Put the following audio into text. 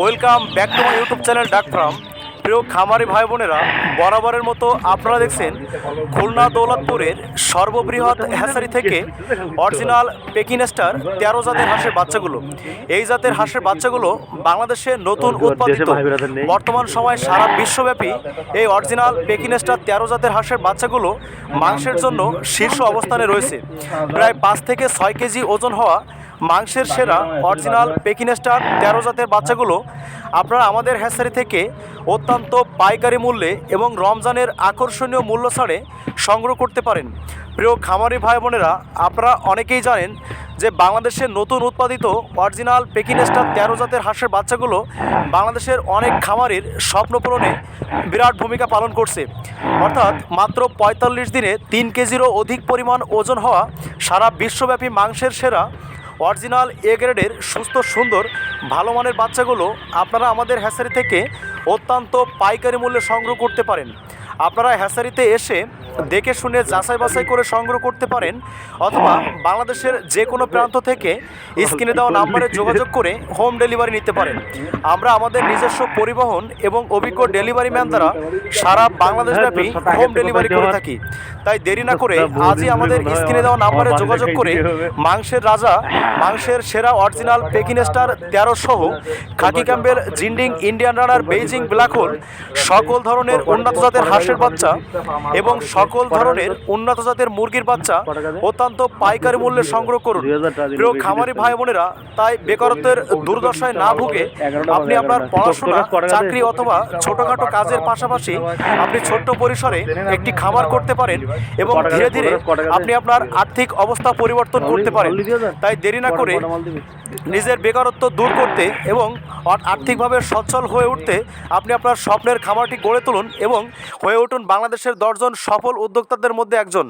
Welcome back to my YouTube channel duck farm প্রিয় খামারি ভাই বোনেরা বরাবরের মতো আপনারা দেখছেন খুলনা দৌলতপুরের সর্ববৃহৎ হ্যাসারি থেকে অরিজিনাল পেকিনেস্টার তেরো জাতের হাঁসের বাচ্চাগুলো। এই জাতের হাঁসের বাচ্চাগুলো বাংলাদেশে নতুন উৎপাদিত। বর্তমান সময় সারা বিশ্বব্যাপী এই অরিজিনাল পেকিনেস্টার তেরো জাতের হাঁসের বাচ্চাগুলো মাংসের জন্য শীর্ষ অবস্থানে রয়েছে। প্রায় পাঁচ থেকে ছয় কেজি ওজন হওয়া মাংসের সেরা অরিজিনাল পেকিনেস্টার তেরো জাতের বাচ্চাগুলো আপনারা আমাদের হ্যাসারি থেকে অত্যন্ত পাইকারি মূল্যে এবং রমজানের আকর্ষণীয় মূল্য ছাড়ে সংগ্রহ করতে পারেন। প্রিয় খামারি ভাই বোনেরা আপনারা অনেকেই জানেন যে বাংলাদেশের নতুন উৎপাদিত অরিজিনাল পেকিনেস্টার তেরো জাতের হাঁসের বাচ্চাগুলো বাংলাদেশের অনেক খামারির স্বপ্ন পূরণে বিরাট ভূমিকা পালন করছে। অর্থাৎ মাত্র পঁয়তাল্লিশ দিনে তিন কেজিরও অধিক পরিমাণ ওজন হওয়া সারা বিশ্বব্যাপী মাংসের সেরা অরিজিনাল এ গ্রেডের সুস্থ, সুন্দর, ভালো মানের বাচ্চাগুলো আপনারা আমাদের হ্যাসারি থেকে অত্যন্ত পাইকারি মূল্যে সংগ্রহ করতে পারেন। আপনারা হ্যাসারিতে এসে দেখে শুনে যাচাই বাছাই করে সংগ্রহ করতে পারেন, অথবা বাংলাদেশের যে কোনো প্রান্ত থেকে স্ক্রিনে দেওয়া নাম্বারে যোগাযোগ করে হোম ডেলিভারি নিতে পারেন। আমরা আমাদের নিজস্ব পরিবহন এবং অভিজ্ঞ ডেলিভারি ম্যান দ্বারা সারা বাংলাদেশব্যাপী হোম ডেলিভারি করে থাকি। তাই দেরি না করে আজই আমাদের স্ক্রিনে দেওয়া নাম্বারে যোগাযোগ করে মাংসের রাজা, মাংসের সেরা অরিজিনাল পেকিনেস্টার তেরো সহ khaki Campbell Jinding Indian runner Beijing black hole, সকল ধরনের উন্নত জাতের হাঁসের বাচ্চা এবং সকল ধরনের উন্নত জাতের মুরগির বাচ্চা অত্যন্ত পাইকারি মূল্যে সংগ্রহ করুন। প্রিয় খামারি ভাই বোনেরা তাই বেকারত্বের দুর্দশায় না ভুগে আপনি আপনার পড়াশোনা চাকরি অথবা ছোটখাটো কাজের পাশাপাশি আপনি ছোট্ট পরিসরে একটি খামার করতে পারেন এবং ধীরে ধীরে আপনি আপনার আর্থিক অবস্থা পরিবর্তন করতে পারেন। তাই দেরি না করে নিজের বেকারত্ব দূর করতে এবং আর্থিকভাবে সচ্ছল হয়ে উঠতে আপনি আপনার স্বপ্নের খামারটি গড়ে তুলুন এবং হয়ে উঠুন বাংলাদেশের দশজন সফল উদ্যোক্তাদের মধ্যে একজন।